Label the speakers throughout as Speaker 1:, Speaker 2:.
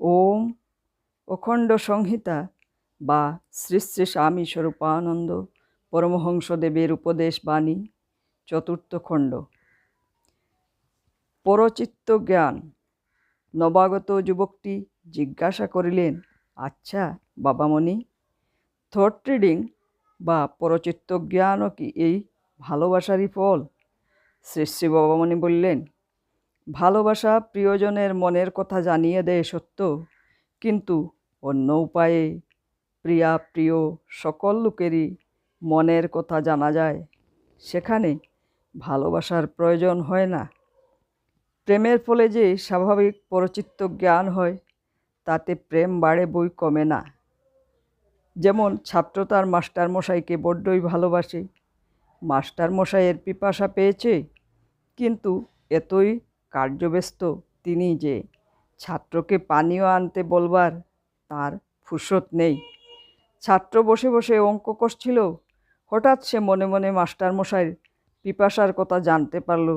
Speaker 1: ওম অখণ্ড সংহিতা বা শ্রী শ্রী স্বামী স্বরূপানন্দ পরমহংসদেবের উপদেশ বাণী, চতুর্থ খণ্ড। পরচিত্ত জ্ঞান। নবাগত যুবকটি জিজ্ঞাসা করিলেন আচ্ছা বাবামণি থট রিডিং বা পরচিত্ত জ্ঞানও কি এই ভালোবাসারই ফল? শ্রী শ্রী বাবামণি বললেন ভালোবাসা প্রিয়জনের মনের কথা জানিয়ে দেয় সত্য, কিন্তু অন্য উপায়ে প্রিয়া প্রিয় সকল লোকেরই মনের কথা জানা যায়। সেখানে ভালোবাসার প্রয়োজন হয় না। প্রেমের ফলে যে স্বাভাবিক পরচিত্ত জ্ঞান হয়, তাতে প্রেম বাড়ে, বই কমে না। যেমন ছাত্র তার মাস্টারমশাইকে বড্ডই ভালোবাসে, মাস্টারমশাইয়ের পিপাসা পেয়েছে, কিন্তু এতই কার্যব্যস্ত, তিনি যে ছাত্রকে পানীয় আনতে বলবার, তার ফুরসত নেই। ছাত্র বসে বসে অঙ্ক কষছিল হঠাৎ সে মনে মনে মাস্টারমশাইয়ের পিপাসার কথা জানতে পারল।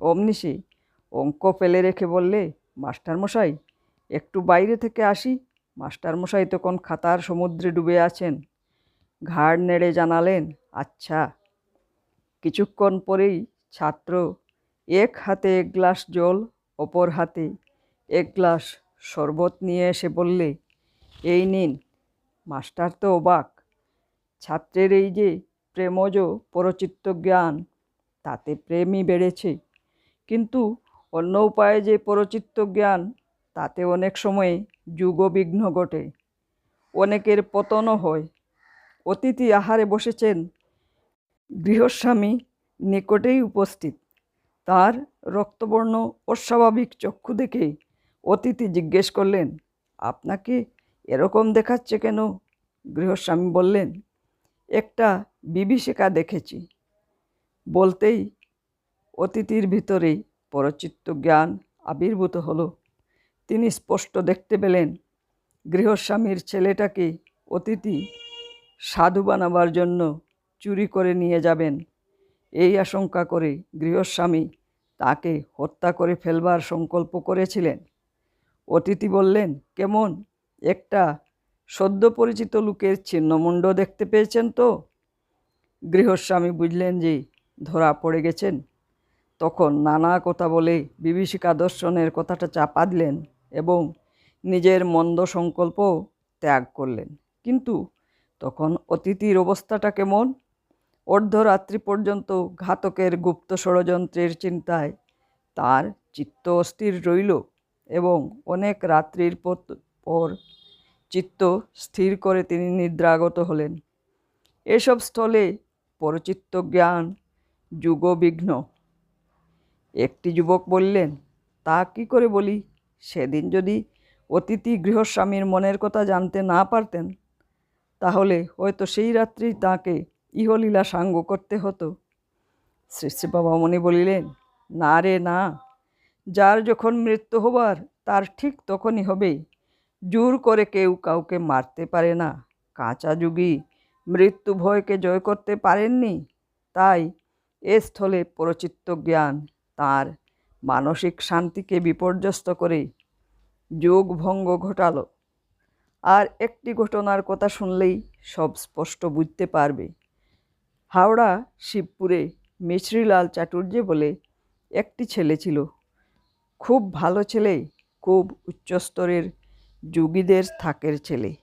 Speaker 1: অমনি সে অঙ্ক ফেলে রেখে বললে, মাস্টারমশাই, একটু বাইরে থেকে আসি। মাস্টারমশাই তখন খাতার সমুদ্রে ডুবে আছেন। ঘাড় নেড়ে জানালেন আচ্ছা। কিছুক্ষণ পরেই ছাত্র এক হাতে এক গ্লাস জল, অপর হাতে এক গ্লাস শরবত নিয়ে এসে বললে, এই নিন, মাস্টার তো অবাক। ছাত্রের এই যে প্রেমজ পরচিত্ত জ্ঞান, তাতে প্রেমই বেড়েছে। কিন্তু অন্য উপায়ে যে পরচিত্ত জ্ঞান, তাতে অনেক সময়ে যুগবিঘ্ন ঘটে। অনেকের পতনও হয়। অতিথি আহারে বসেছেন। গৃহস্বামী নিকটেই উপস্থিত। তার রক্তবর্ণ অস্বাভাবিক চক্ষু দেখে অতিথি জিজ্ঞেস করলেন, আপনাকে এরকম দেখাচ্ছে কেন? গৃহস্বামী বললেন, একটা বিভীষিকা দেখেছি। বলতেই অতিথির ভিতরে পরচিত্ত জ্ঞান আবির্ভূত হলো। তিনি স্পষ্ট দেখতে পেলেন, গৃহস্বামীর ছেলেটাকে অতিথি সাধু বানাবার জন্য চুরি করে নিয়ে যাবেন। এই আশঙ্কা করে গৃহস্বামী তাকে হত্যা করে ফেলবার সংকল্প করেছিলেন। অতিথি বললেন, কেমন? একটা সদ্য পরিচিত লোকের ছিন্নমুণ্ড দেখতে পেয়েছেন তো? গৃহস্বামী বুঝলেন যে ধরা পড়ে গেছেন। তখন নানা কথা বলে বিভীষিকা দর্শনের কথাটা চাপা দিলেন এবং নিজের মন্দ সংকল্প ত্যাগ করলেন। কিন্তু তখন অতিথির অবস্থাটা কেমন? অর্ধরাত্রি পর্যন্ত ঘাতকের গুপ্ত ষড়যন্ত্রের চিন্তায় তার চিত্ত অস্থির রইল এবং অনেক রাত্রির পর চিত্ত স্থির করে তিনি নিদ্রাগত হলেন। এসব স্থলে পরচিত্ত জ্ঞান, যুগবিঘ্ন। একটি যুবক বললেন, তা কি করে বলি? সেদিন যদি অতিথি গৃহস্বামীর মনের কথা জানতে না পারতেন, তাহলে হয়তো সেই রাত্রি তাকে ইহলীলা সাঙ্গ করতে হতো। শ্রী শ্রী বাবামণি বলিলেন, না রে, না। যার যখন মৃত্যু হবার, তার ঠিক তখনই হবে। জোর করে কেউ কাউকে মারতে পারে না। কাঁচা যুগী মৃত্যু ভয়কে জয় করতে পারেননি। তাই এ স্থলে পরচিত্ত জ্ঞান তার মানসিক শান্তিকে বিপর্যস্ত করে। যোগ ভঙ্গ ঘটালো। আর একটি ঘটনার কথা শুনলেই সব স্পষ্ট বুঝতে পারবে। হাওড়া, শিবপুরে মিছরিলাল চাটুর্যে বলে একটি ছেলে ছিল। খুব ভালো ছেলে, খুব উচ্চস্তরের যোগীদের থাকের ছেলে।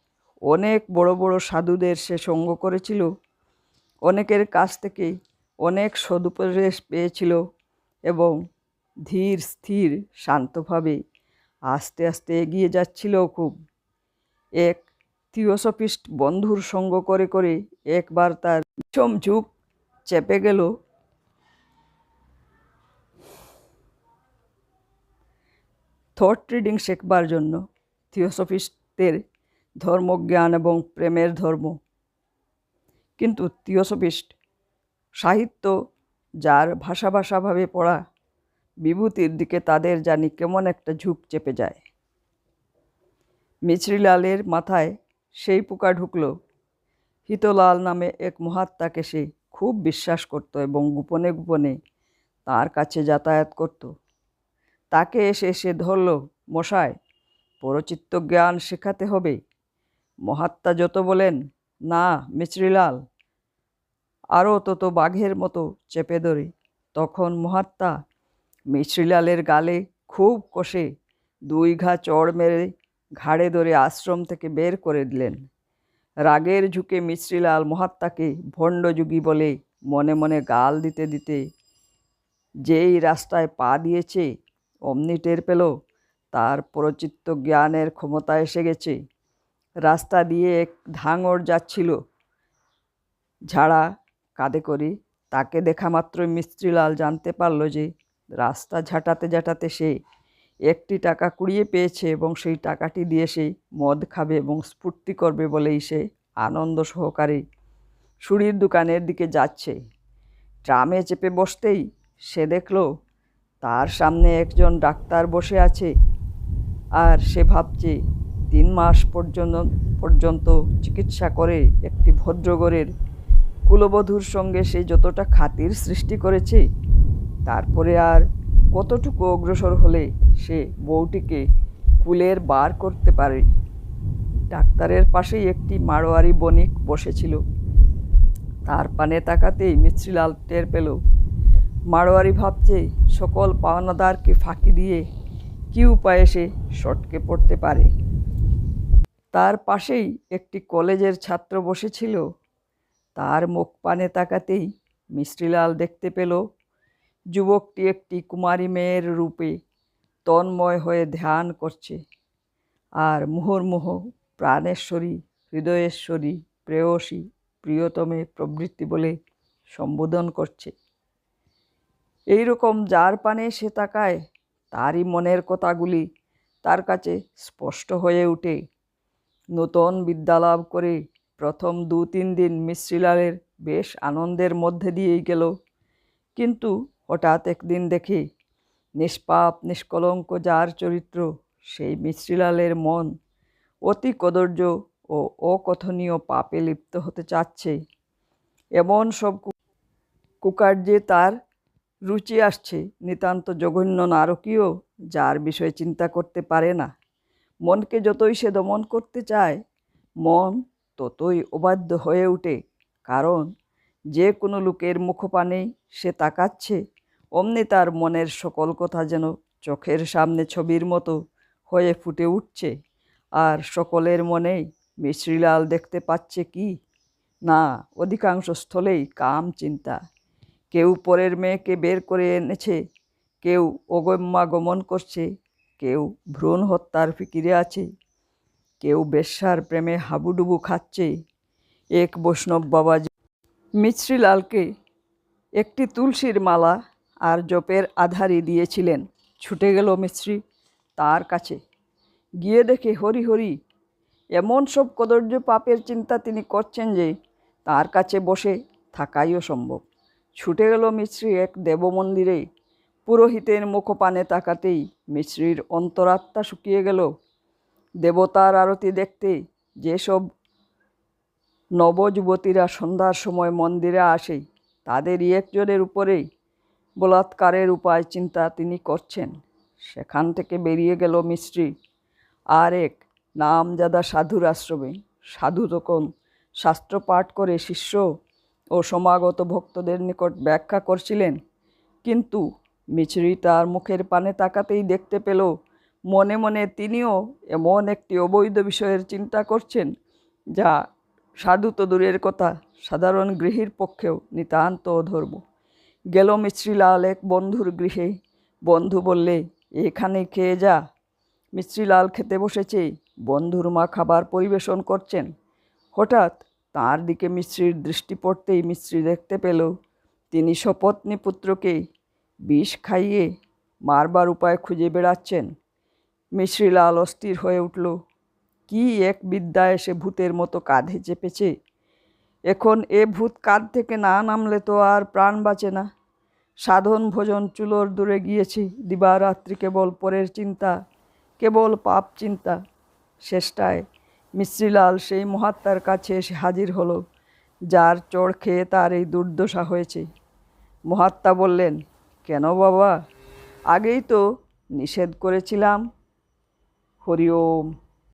Speaker 1: অনেক বড় বড় সাধুদের সে সঙ্গ করেছিল। অনেকের কাছ থেকে অনেক সদুপদেশ পেয়েছিল এবং ধীর, স্থির, শান্তভাবে আস্তে আস্তে এগিয়ে যাচ্ছিল খুব। এক থিওসফিস্ট বন্ধুর সঙ্গ করে করে একবার তার বিষম ঝুঁক চেপে গেল। থট রিডিং শেখবার জন্য থিওসফিস্টদের ধর্মজ্ঞান এবং প্রেমের ধর্ম। কিন্তু থিওসফিস্ট সাহিত্য, যার ভাষা ভাষাভাবে পড়া, বিভূতির দিকে তাদের জানি কেমন একটা ঝুঁক চেপে যায়। মিছরিলালের মাথায় সেই পোকা ঢুকল। হিতলাল নামে এক মহাত্মাকে সে খুব বিশ্বাস করত এবং গোপনে গোপনে তার কাছে যাতায়াত করত। তাকে এসে সে ধরল, মশায়, পরচিত্ত জ্ঞান শেখাতে হবে। মহাত্মা যত বলেন, না, মিছরিলাল, আরও তত বাঘের মতো চেপে ধরে। তখন মহাত্মা মিছরিলালের গালে খুব কষে দুই ঘা চড় মেরে ঘাড়ে ধরে আশ্রম থেকে বের করে দিলেন। রাগের ঝুঁকে মিশ্রিলাল মহাত্মাকে ভণ্ডযুগী বলে মনে মনে গাল দিতে দিতে, যেই রাস্তায় পা দিয়েছে, অমনি টের পেল, তার পরচিত্ত জ্ঞানের ক্ষমতা এসে গেছে। রাস্তা দিয়ে এক ধাঙর যাচ্ছিল। ঝাড়া কাঁধে করে তাকে দেখা মাত্রই মিস্ত্রিলাল জানতে পারল যে রাস্তা ঝাঁটাতে ঝাঁটাতে সে একটি টাকা কুড়িয়ে পেয়েছে এবং সেই টাকাটি দিয়ে সে মদ খাবে এবং স্ফূর্তি করবে বলেই সে আনন্দ সহকারে সুরির দোকানের দিকে যাচ্ছে। ট্রামে চেপে বসতেই সে দেখল, তার সামনে একজন ডাক্তার বসে আছে। আর সে ভাবছে, তিন মাস পর্যন্ত পর্যন্ত চিকিৎসা করে একটি ভদ্রগরের কুলবধূর সঙ্গে সে যতটা খাতির সৃষ্টি করেছে, তারপরে আর কতটুকু অগ্রসর হলে সে বউটিকে কুলের বার করতে পারে? ডাক্তারের পাশেই একটি মারোয়ারি বণিক বসেছিল। তার পানে তাকাতেই মিছরিলাল টের পেল। মারোয়ারি ভাবছে সকল পাওনাদারকে ফাঁকি দিয়ে কী উপায়ে সে সটকে পড়তে পারে। তার পাশেই একটি কলেজের ছাত্র বসেছিল। তার মুখ পানে তাকাতেই মিশ্রিলাল দেখতে পেল যুবকটি একটি কুমারী মেয়ের রূপে তন্ময় হয়ে ধ্যান করছে। আর মুহুর্মুহ, প্রাণেশ্বরী, হৃদয়েশ্বরী, প্রেয়সী, প্রিয়তমে প্রবৃত্তি বলে সম্বোধন করছে। এই রকম যার পানে সে তাকায়, তারই মনের কথাগুলি তার কাছে স্পষ্ট হয়ে ওঠে নতুন বিদ্যালাভ করে প্রথম দু তিন দিন মিশ্রিলালের বেশ আনন্দের মধ্যে দিয়েই গেল। কিন্তু হঠাৎ একদিন দেখি নিষ্পাপ, নিষ্কলঙ্ক যার চরিত্র, সেই মিশ্রিলালের মন অতি কদর্য ও অকথনীয় পাপে লিপ্ত হতে চাচ্ছে। এমন সব কুকার্যে তার রুচি আসছে। নিতান্ত জঘন্য নারকীয়, যার বিষয়ে চিন্তা করতে পারে না। মনকে যতই সে দমন করতে চায়, মন ততই অবাধ্য হয়ে ওঠে। কারণ যে কোনো লোকের মুখপানেই সে তাকাচ্ছে। অমনি তার মনের সকল কথা যেন চোখের সামনে ছবির মতো হয়ে ফুটে উঠছে। আর সকলের মনেই মিশ্রিলাল দেখতে পাচ্ছে কি? না, অধিকাংশ স্থলেই কাম চিন্তা। কেউ পরের মেয়েকে বের করে এনেছে, কেউ অগম্যা গমন করছে, কেউ ভ্রূণ হত্যার ফিকিরে আছে, কেউ বেশ্যার প্রেমে হাবুডুবু খাচ্ছে। এক বৈষ্ণব বাবাজি মিছরিলালকে একটি তুলসীর মালা আর জপের আধারি দিয়েছিলেন। ছুটে গেল মিশ্রি তার কাছে। গিয়ে দেখে হরি হরি, এমন সব কদর্য পাপের চিন্তা তিনি করছেন যে তার কাছে বসে থাকাইও সম্ভব। ছুটে গেল মিশ্রি এক দেবমন্দিরে। পুরোহিতের মুখপানে তাকাতেই মিশ্রির অন্তরাত্মা শুকিয়ে গেল। দেবতার আরতি দেখতে যেসব নবযুবতীরা সন্ধ্যার সময় মন্দিরে আসে, তাদেরই একজনের উপরেই বলাৎকারের উপায় চিন্তা তিনি করছেন। সেখান থেকে বেরিয়ে গেল মিস্ত্রি। আর এক নামজাদা সাধুর আশ্রমে। সাধু তখন শাস্ত্র পাঠ করে শিষ্য ও সমাগত ভক্তদের নিকট ব্যাখ্যা করছিলেন। কিন্তু মিছরি তার মুখের পানে তাকাতেই দেখতে পেল, মনে মনে তিনিও এমন একটি অবৈধ বিষয়ের চিন্তা করছেন, যা সাধু তো দূরের কথা, সাধারণ গৃহীর পক্ষেও নিতান্ত অধর্ম। গেল মিশ্রিলাল এক বন্ধুর গৃহে। বন্ধু বললে, এখানে খেয়ে যা? মিশ্রিলাল খেতে বসেছে। বন্ধুর মা খাবার পরিবেশন করছেন। হঠাৎ তার দিকে মিশ্রির দৃষ্টি পড়তেই মিশ্রি দেখতে পেল, তিনি সপত্নী পুত্রকে বিষ খাইয়ে মারবার উপায় খুঁজে বেড়াচ্ছেন। মিশ্রিলাল অস্থির হয়ে উঠল, কি এক বিদ্যা এসে ভূতের মতো কাঁধে চেপেছে? এখন এ ভূত কাঁধ থেকে না নামলে তো আর প্রাণ বাঁচে না। সাধন ভোজন চুলোর দূরে গিয়েছি, দিবারাত্রি কেবল পরের চিন্তা, কেবল পাপ চিন্তা। শেষটায় মিশ্রিলাল সেই মহাত্মার কাছে এসে হাজির হলো, যার চড় খেয়ে তার এই দুর্দশা হয়েছে। মহাত্মা বললেন, কেন বাবা? আগেই তো নিষেধ করেছিলাম। হরি ওম।